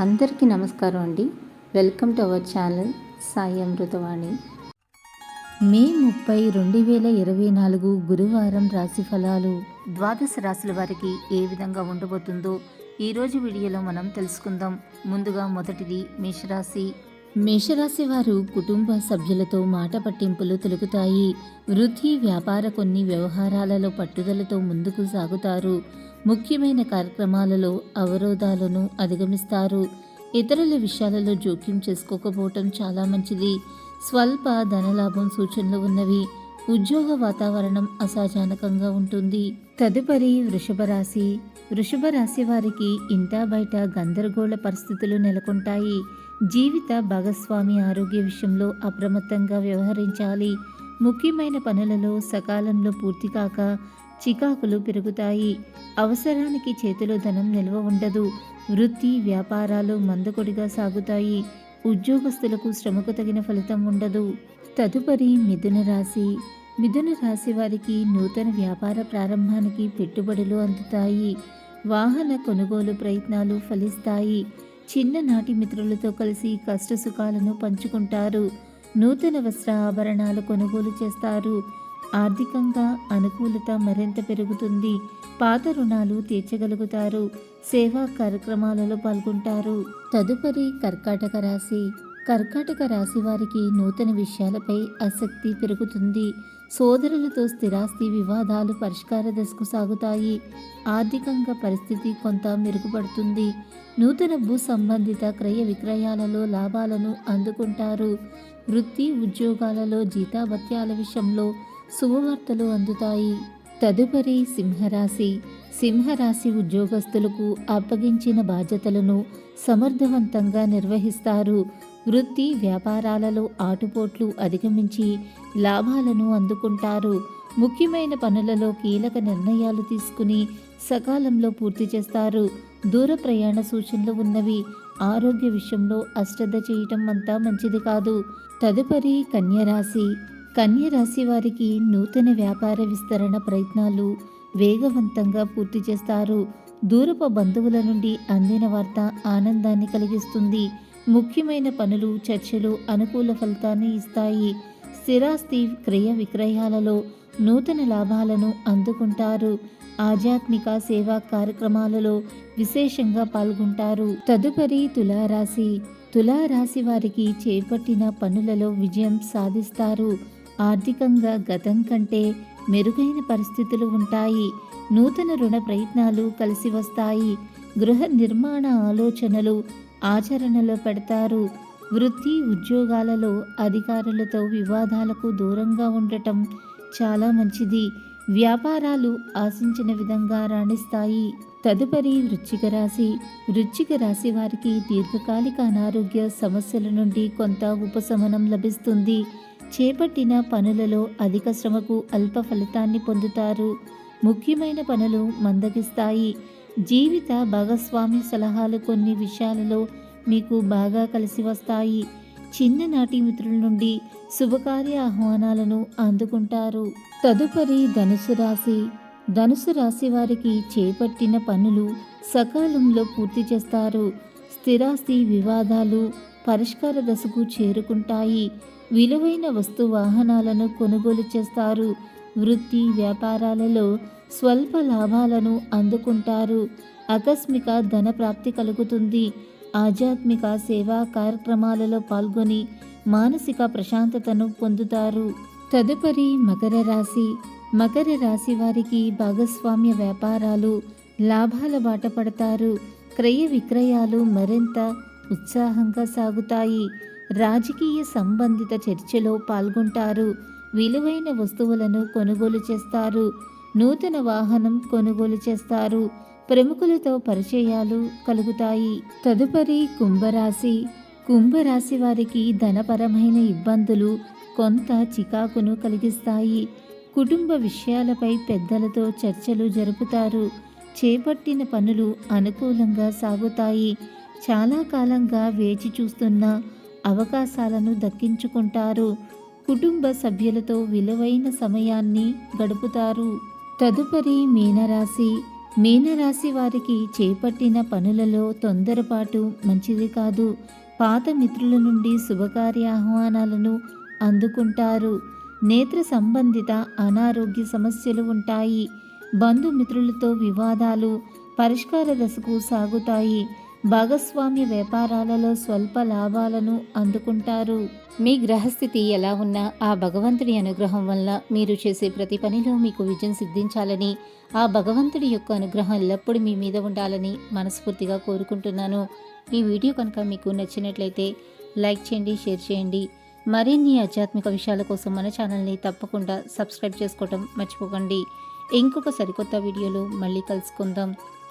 అందరికీ నమస్కారం అండి. Welcome to our channel Sai Amrutavani May ముప్పై రెండు వేల ఇరవై నాలుగు గురువారం రాశి ఫలాలు ద్వాదశ రాశుల వారికి ఏ విధంగా ఉండబోతుందో ఈరోజు వీడియోలో మనం తెలుసుకుందాం. ముందుగా మొదటిది మేషరాశి. మేషరాశి వారు కుటుంబ సభ్యులతో మాట పట్టింపులు తొలుగుతాయి వృద్ధి వ్యాపార కొన్ని వ్యవహారాలలో పట్టుదలతో ముందుకు సాగుతారు. ముఖ్యమైన కార్యక్రమాలలో అవరోధాలను అధిగమిస్తారు. ఇతరుల విషయాలలో జోక్యం చేసుకోకపోవటం చాలా మంచిది. స్వల్ప ధనలాభం సూచనలు ఉన్నవి. ఉద్యోగ వాతావరణం అసాధారణకంగా ఉంటుంది. తదుపరి వృషభ రాశి. వృషభ రాశి వారికి ఇంటా బయట గందరగోళ పరిస్థితులు నెలకొంటాయి. జీవిత భాగస్వామి ఆరోగ్య విషయంలో అప్రమత్తంగా వ్యవహరించాలి. ముఖ్యమైన పనులలో సకాలంలో పూర్తి కాక చికాకులు పెరుగుతాయి. అవసరానికి చేతిలో ధనం నిల్వ ఉండదు. వృత్తి వ్యాపారాలు మందకొడిగా సాగుతాయి. ఉద్యోగస్తులకు శ్రమకు తగిన ఫలితం ఉండదు. తదుపరి మిథున రాశి. మిథున రాశి వారికి నూతన వ్యాపార ప్రారంభానికి పెట్టుబడులు అందుతాయి. వాహన కొనుగోలు ప్రయత్నాలు ఫలిస్తాయి. చిన్ననాటి మిత్రులతో కలిసి కష్ట సుఖాలను పంచుకుంటారు. నూతన వస్త్ర ఆభరణాలు కొనుగోలు చేస్తారు. ఆర్థికంగా అనుకూలత మరింత పెరుగుతుంది. పాత రుణాలు తీర్చగలుగుతారు. సేవా కార్యక్రమాలలో పాల్గొంటారు. తదుపరి కర్కాటక రాశి. కర్కాటక రాశి వారికి నూతన విషయాలపై ఆసక్తి పెరుగుతుంది. సోదరులతో స్థిరాస్తి వివాదాలు పరిష్కార దశకు సాగుతాయి. ఆర్థికంగా పరిస్థితి కొంత మెరుగుపడుతుంది. నూతన భూ సంబంధిత క్రయ విక్రయాలలో లాభాలను అందుకుంటారు. వృత్తి ఉద్యోగాలలో జీతాభత్యాల విషయంలో శుభవార్తలు అందుతాయి. తదుపరి సింహరాశి. సింహరాశి ఉద్యోగస్తులకు అప్పగించిన బాధ్యతలను సమర్థవంతంగా నిర్వహిస్తారు. వృత్తి వ్యాపారాలలో ఆటుపోట్లు అధిగమించి లాభాలను అందుకుంటారు. ముఖ్యమైన పనులలో కీలక నిర్ణయాలు తీసుకుని సకాలంలో పూర్తి చేస్తారు. దూర ప్రయాణ సూచనలు ఉన్నవి ఆరోగ్య విషయంలో అశ్రద్ధ చేయటం అంతా మంచిది కాదు. తదుపరి కన్యరాశి. కన్యరాశి వారికి నూతన వ్యాపార విస్తరణ ప్రయత్నాలు వేగవంతంగా పూర్తి చేస్తారు. దూరపు బంధువుల నుండి అందిన వార్త ఆనందాన్ని కలిగిస్తుంది. ముఖ్యమైన పనులు చర్చలు అనుకూల ఫలితాన్ని ఇస్తాయి. స్థిరాస్తి క్రయ విక్రయాలలో నూతన లాభాలను అందుకుంటారు. ఆధ్యాత్మిక సేవా కార్యక్రమాలలో విశేషంగా పాల్గొంటారు. తదుపరి తులారాశి. తులారాశి వారికి చేపట్టిన పనులలో విజయం సాధిస్తారు. ఆర్థికంగా గతం కంటే మెరుగైన పరిస్థితులు ఉంటాయి. నూతన రుణ ప్రయత్నాలు కలిసి వస్తాయి. గృహ నిర్మాణ ఆలోచనలు ఆచరణలో పెడతారు. వృత్తి ఉద్యోగాలలో అధికారులతో వివాదాలకు దూరంగా ఉండటం చాలా మంచిది. వ్యాపారాలు ఆశించిన విధంగా రాణిస్తాయి. తదుపరి వృశ్చిక రాశి. వృశ్చిక రాశి వారికి దీర్ఘకాలిక అనారోగ్య సమస్యల నుండి కొంత ఉపశమనం లభిస్తుంది. చేపట్టిన పనులలో అధిక శ్రమకు అల్ప ఫలితాన్ని పొందుతారు. ముఖ్యమైన పనులు మందగిస్తాయి. జీవిత భాగస్వామి సలహాలు కొన్ని విషయాలలో మీకు బాగా కలిసి వస్తాయి. చిన్ననాటి మిత్రుల నుండి శుభకార్య ఆహ్వానాలను అందుకుంటారు. తదుపరి ధనుసు రాశి. ధనుసు రాశి వారికి చేపట్టిన పనులు సకాలంలో పూర్తి చేస్తారు. స్థిరాస్తి వివాదాలు పరిష్కార దశకు చేరుకుంటాయి. విలువైన వస్తు వాహనాలను కొనుగోలు చేస్తారు. వృత్తి వ్యాపారాలలో స్వల్ప లాభాలను అందుకుంటారు. ఆకస్మిక ధన ప్రాప్తి కలుగుతుంది. ఆధ్యాత్మిక సేవా కార్యక్రమాలలో పాల్గొని మానసిక ప్రశాంతతను పొందుతారు. తదుపరి మకర రాశి. మకర రాశి వారికి భాగస్వామ్య వ్యాపారాలు లాభాల బాట పడతారు. క్రయ విక్రయాలు మరింత ఉత్సాహంగా సాగుతాయి. రాజకీయ సంబంధిత చర్చలో పాల్గొంటారు. విలువైన వస్తువులను కొనుగోలు చేస్తారు. నూతన వాహనం కొనుగోలు చేస్తారు. ప్రముఖులతో పరిచయాలు కలుగుతాయి. తదుపరి కుంభరాశి. కుంభరాశి వారికి ధనపరమైన ఇబ్బందులు కొంత చికాకును కలిగిస్తాయి. కుటుంబ విషయాలపై పెద్దలతో చర్చలు జరుపుతారు. చేపట్టిన పనులు అనుకూలంగా సాగుతాయి. చాలా కాలంగా వేచి చూస్తున్న అవకాశాలను దక్కించుకుంటారు. కుటుంబ సభ్యులతో విలువైన సమయాన్ని గడుపుతారు. తదుపరి మీనరాశి. మీనరాశి వారికి చేపట్టిన పనులలో తొందరపాటు మంచిది కాదు. పాత మిత్రుల నుండి శుభకార్య ఆహ్వానాలను అందుకుంటారు. నేత్ర సంబంధిత అనారోగ్య సమస్యలు ఉంటాయి. బంధుమిత్రులతో వివాదాలు పరిష్కార దశకు సాగుతాయి. భాగస్వామ్య వ్యాపారాలలో స్వల్ప లాభాలను అందుకుంటారు. మీ గ్రహస్థితి ఎలా ఉన్నా ఆ భగవంతుడి అనుగ్రహం వల్ల మీరు చేసే ప్రతి పనిలో మీకు విజయం సిద్ధించాలని ఆ భగవంతుడి యొక్క అనుగ్రహం ఎల్లప్పుడూ మీ మీద ఉండాలని మనస్ఫూర్తిగా కోరుకుంటున్నాను. ఈ వీడియో కనుక మీకు నచ్చినట్లయితే లైక్ చేయండి షేర్ చేయండి. మరిన్ని ఆధ్యాత్మిక విషయాల కోసం మన ఛానల్ని తప్పకుండా సబ్స్క్రైబ్ చేసుకోవటం మర్చిపోకండి. ఇంకొక సరికొత్త వీడియోలో మళ్ళీ కలుసుకుందాం.